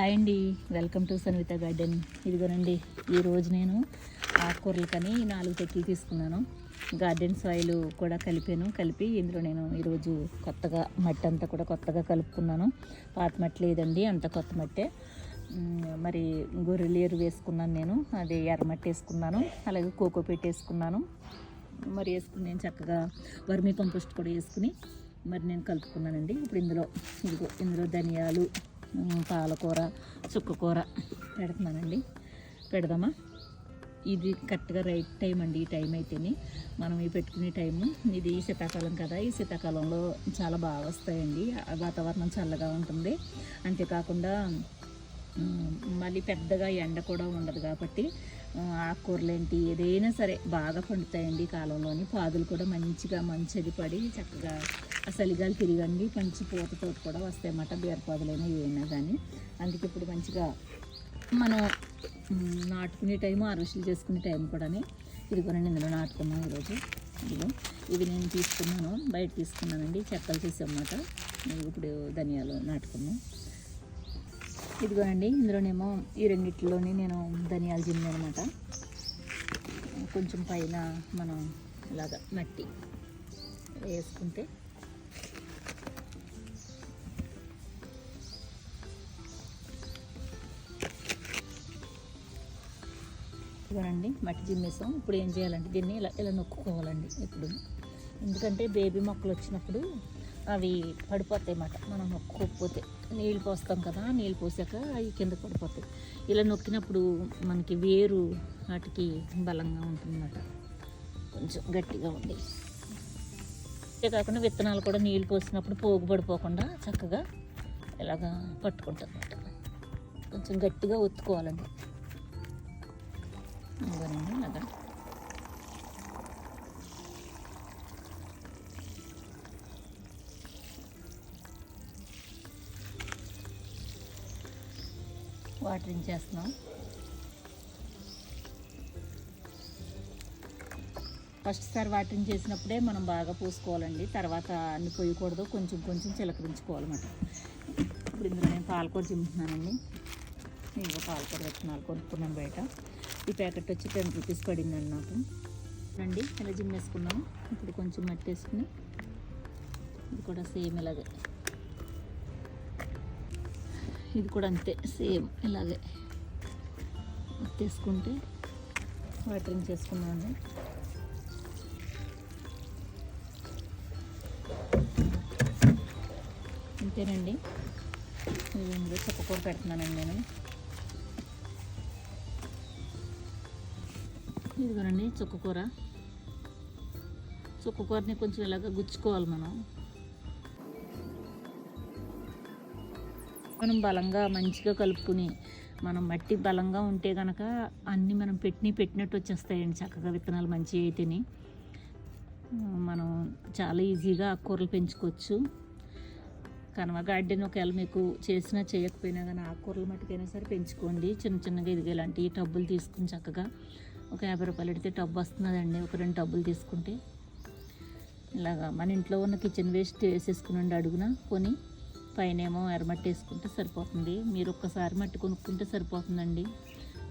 Hi అండి. Welcome to Sanvitha garden. ఇదిగోనండి ఈరోజు నేను ఆకుకూరలకని నాలుగు చెట్లు తీసుకున్నాను. గార్డెన్ సాయిల్ కూడా కలిపాను. కలిపి ఇందులో నేను ఈరోజు కొత్తగా మట్టి అంతా కూడా కొత్తగా కలుపుకున్నాను. పాత మట్టి లేదండి అంత కొత్త మట్టే. మరి గొర్రెలు ఎరువు వేసుకున్నాను నేను. అది ఎర్రమట్టి వేసుకున్నాను. అలాగే కోకో పెట్టేసుకున్నాను మరి వేసుకుని నేను చక్కగా వర్మీ కంపోస్ట్ కూడా వేసుకుని మరి నేను కలుపుకున్నానండి. ఇప్పుడు ఇందులో ఇదిగో ఇందులో ధనియాలు పాలకూర చుక్కకూర పెడుతున్నానండి. పెడదామా? ఇది కరెక్ట్గా రైట్ టైం అండి ఈ టైం అయితేనే. మనం ఈ పెట్టుకునే టైము. ఇది శీతాకాలం కదా ఈ శీతాకాలంలో చాలా బాగా వస్తాయండి. వాతావరణం చల్లగా ఉంటుంది. అంతేకాకుండా మళ్ళీ పెద్దగా ఎండ కూడా ఉండదు కాబట్టి ఆకుకూరలు ఏంటి ఏదైనా సరే బాగా పండుతాయండి కాలంలోని. పాదులు కూడా మంచిగా మంచిది పడి చక్కగా ఆ తిరిగండి. మంచి పూతతో కూడా వస్తాయన్నమాట బీరపాదులైనా ఏమైనా కానీ అందుకే ఇప్పుడు మంచిగా మనం నాటుకునే టైము అరుషులు చేసుకునే టైం కూడా ఇదిగోనండి ఇందులో నాటుకున్నాం ఈరోజు. ఇదిగో ఇవి నేను తీసుకున్నాను బయట తీసుకున్నానండి చెక్కలు తీసామన్నమాట ఇప్పుడు ధనియాలు నాటుకున్నాం ఇదిగోనండి ఇందులోనేమో ఈ రెండిట్లోని నేను ధనియాలు జిమ్మి అనమాట కొంచెం పైన మనం ఇలాగ మట్టి వేసుకుంటే ఇదిగోనండి మట్టి జిమ్మేసాం ఇప్పుడు ఏం చేయాలంటే దీన్ని ఇలా ఇలా నొక్కుకోవాలండి ఇప్పుడు. ఎందుకంటే బేబీ మొక్కలు వచ్చినప్పుడు అవి పడిపోతాయి అన్నమాట. మనం నొక్కోకపోతే. నీళ్ళు పోస్తాం కదా నీళ్ళు పోసాక అవి కింద పడిపోతాయి. ఇలా నొక్కినప్పుడు మనకి వేరు వాటికి బలంగా ఉంటుందన్నమాట. కొంచెం గట్టిగా ఉంది అంతేకాకుండా విత్తనాలు కూడా నీళ్ళు పోసినప్పుడు పోగు పడిపోకుండా చక్కగా ఇలాగా పట్టుకుంటుంది అన్నమాట. కొంచెం గట్టిగా ఒత్తుకోవాలండి. ఇదిగోనండి అలాగా వాటరింగ్ చేస్తున్నాం ఫస్ట్ సారి వాటరింగ్ చేసినప్పుడే మనం బాగా పూసుకోవాలండి. తర్వాత అన్ని పోయకూడదు. కొంచెం కొంచెం చిలకరించుకోవాలన్నమాట. ఇప్పుడు ఇందులో నేను పాలకూర చింపుతున్నానండి. ఇంకా పాలకూర విత్తనాలు కొనుక్కున్నాను బయట. ఈ ప్యాకెట్ వచ్చి టెన్ రూపీస్ పడిందండి నాకు. రండి ఇలా జిమ్మేసుకున్నాము. ఇప్పుడు కొంచెం మట్టి వేసుకుని ఇది కూడా సేమ్ ఇలాగే. ఇది కూడా అంతే సేమ్ ఇలాగే. తీసుకుంటే వాటరింగ్ చేసుకున్నాను అంతేనండి. ఇది ఇందులో చుక్కకూర పెడుతున్నానండి నేను. ఇదిగోనండి చుక్కకూర చుక్కకూరని కొంచెం ఇలాగ గుచ్చుకోవాలి మనం. మనం బలంగా మంచిగా కలుపుకుని మనం మట్టి బలంగా ఉంటే కనుక అన్నీ మనం పెట్టిన పెట్టినట్టు వచ్చేస్తాయండి. చక్కగా విత్తనాలు మంచిగా అయితేని. మనం చాలా ఈజీగా ఆకుకూరలు పెంచుకోవచ్చు. కనుమ గార్డెన్ ఒకవేళ మీకు చేసినా చేయకపోయినా కానీ ఆకుకూరలు మట్టుకైనా సరే పెంచుకోండి. చిన్న చిన్నగా ఇదిగా ఇలాంటి టబ్బులు తీసుకుని చక్కగా ఒక యాభై రూపాయలు పెడితే టబ్ వస్తున్నదండి. ఒక రెండు టబ్బులు తీసుకుంటే ఇలాగా మన ఇంట్లో ఉన్న కిచెన్ వేస్ట్ వేసేసుకునండి అడుగున కొని పైన ఏమో ఎర్రమట్టి వేసుకుంటే సరిపోతుంది. మీరు ఒక్కసారి మట్టి కొనుక్కుంటే సరిపోతుందండి.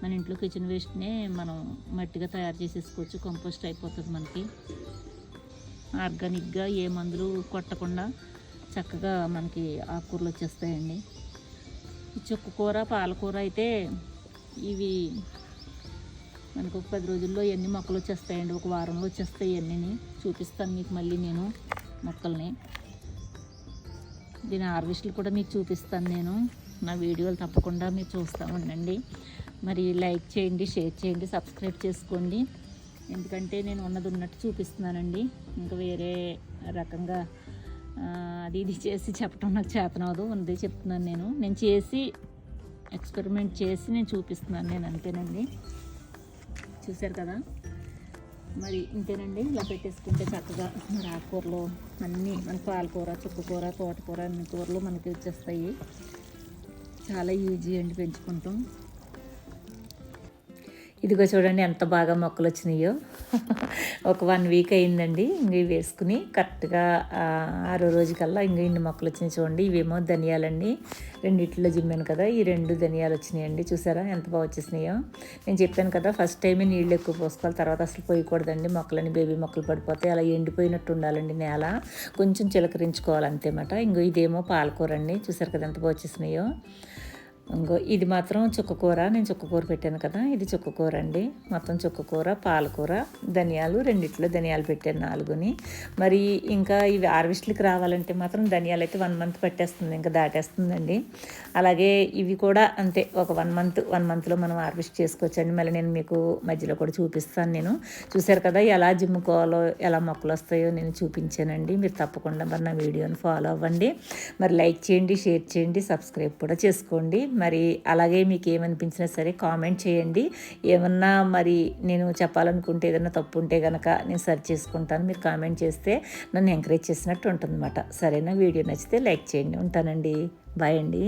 మన ఇంట్లో కిచెన్ వేస్ట్నే మనం మట్టిగా తయారు చేసేసుకోవచ్చు. కంపోస్ట్ అయిపోతుంది మనకి. ఆర్గానిక్గా ఏ మందులు కొట్టకుండా చక్కగా మనకి ఆకుకూరలు వచ్చేస్తాయండి. చుక్కు కూర పాలకూర అయితే ఇవి మనకు ఒక పది రోజుల్లో ఎన్ని మొక్కలు వచ్చేస్తాయండి? ఒక వారంలో వచ్చేస్తాయి అన్నీ చూపిస్తాను మీకు మళ్ళీ నేను మొక్కల్ని. దీని హార్వెస్ట్లు కూడా మీకు చూపిస్తాను నేను. నా వీడియోలు తప్పకుండా మీరు చూస్తూ ఉండండి. మరి లైక్ చేయండి షేర్ చేయండి సబ్స్క్రైబ్ చేసుకోండి. ఎందుకంటే నేను ఉన్నది ఉన్నట్టు చూపిస్తున్నానండి. ఇంకా వేరే రకంగా అది ఇది చేసి చెప్పడం నాకు చేతనవదు. ఉంది చెప్తున్నాను నేను. నేను చేసి ఎక్స్పెరిమెంట్ చేసి నేను చూపిస్తున్నాను నేను అంతేనండి. చూశారు కదా? మరి ఇంతేనండి. ఇలా పెట్టేసుకుంటే చక్కగా మరి ఆకుకూరలో అన్నీ మన పాలకూర చుక్కకూర తోటకూర అన్ని కూరలు మనకి వచ్చేస్తాయి. చాలా ఈజీ అండి పెంచుకుంటాం. ఇదిగో చూడండి ఎంత బాగా మొక్కలు వచ్చినాయో ఒక వన్ వీక్ అయిందండి. ఇంక వేసుకుని కరెక్ట్గా ఆరో రోజుకల్లా ఇంక ఇన్ని మొక్కలు వచ్చినాయి చూడండి. ఇవేమో ధనియాలండి. రెండిట్లో జిమ్మాను కదా ఈ రెండు ధనియాలు వచ్చినాయండి చూసారా ఎంత బాగా వచ్చేసినాయో. నేను చెప్పాను కదా ఫస్ట్ టైమే నీళ్ళు ఎక్కువ పోసుకోవాలి తర్వాత అసలు పోయకూడదండి. మొక్కలని బేబీ మొక్కలు పడిపోతాయి అలా ఎండిపోయినట్టు ఉండాలండి నేల. కొంచెం చిలకరించుకోవాలి అంతేమాట. ఇంకో ఇదేమో పాలకూర అండి. చూసారు కదా ఎంత బాగా వచ్చేసినాయో. ఇంకో ఇది మాత్రం చుక్కకూర. నేను చుక్కకూర పెట్టాను కదా ఇది చుక్కకూర అండి. మొత్తం చుక్కకూర పాలకూర ధనియాలు రెండిట్లో ధనియాలు పెట్టాను నాలుగుని. మరి ఇంకా ఇవి హార్వెస్ట్లకి రావాలంటే మాత్రం ధనియాలు అయితే వన్ మంత్ పట్టేస్తుంది ఇంకా దాటేస్తుందండి. అలాగే ఇవి కూడా అంతే ఒక వన్ మంత్ వన్ మంత్లో మనం హార్వెస్ట్ చేసుకోవచ్చండి. మళ్ళీ నేను మీకు మధ్యలో కూడా చూపిస్తాను నేను. చూశారు కదా ఎలా జిమ్ముకోవాలో ఎలా మొక్కలు వస్తాయో నేను చూపించానండి. మీరు తప్పకుండా మరి నా వీడియోని ఫాలో అవ్వండి. మరి లైక్ చేయండి షేర్ చేయండి సబ్స్క్రైబ్ కూడా చేసుకోండి. మరి అలాగే మీకు ఏమనిపించినా సరే కామెంట్ చేయండి. ఏమన్నా మరి నేను చెప్పాలనుకుంటే ఏదైనా తప్పు ఉంటే కనుక నేను సర్చ్ చేసుకుంటాను. మీరు కామెంట్ చేస్తే నన్ను ఎంకరేజ్ చేసినట్టు ఉంటుందన్నమాట. సరేనా? వీడియో నచ్చితే లైక్ చేయండి. ఉంటానండి. బాయ్ అండి.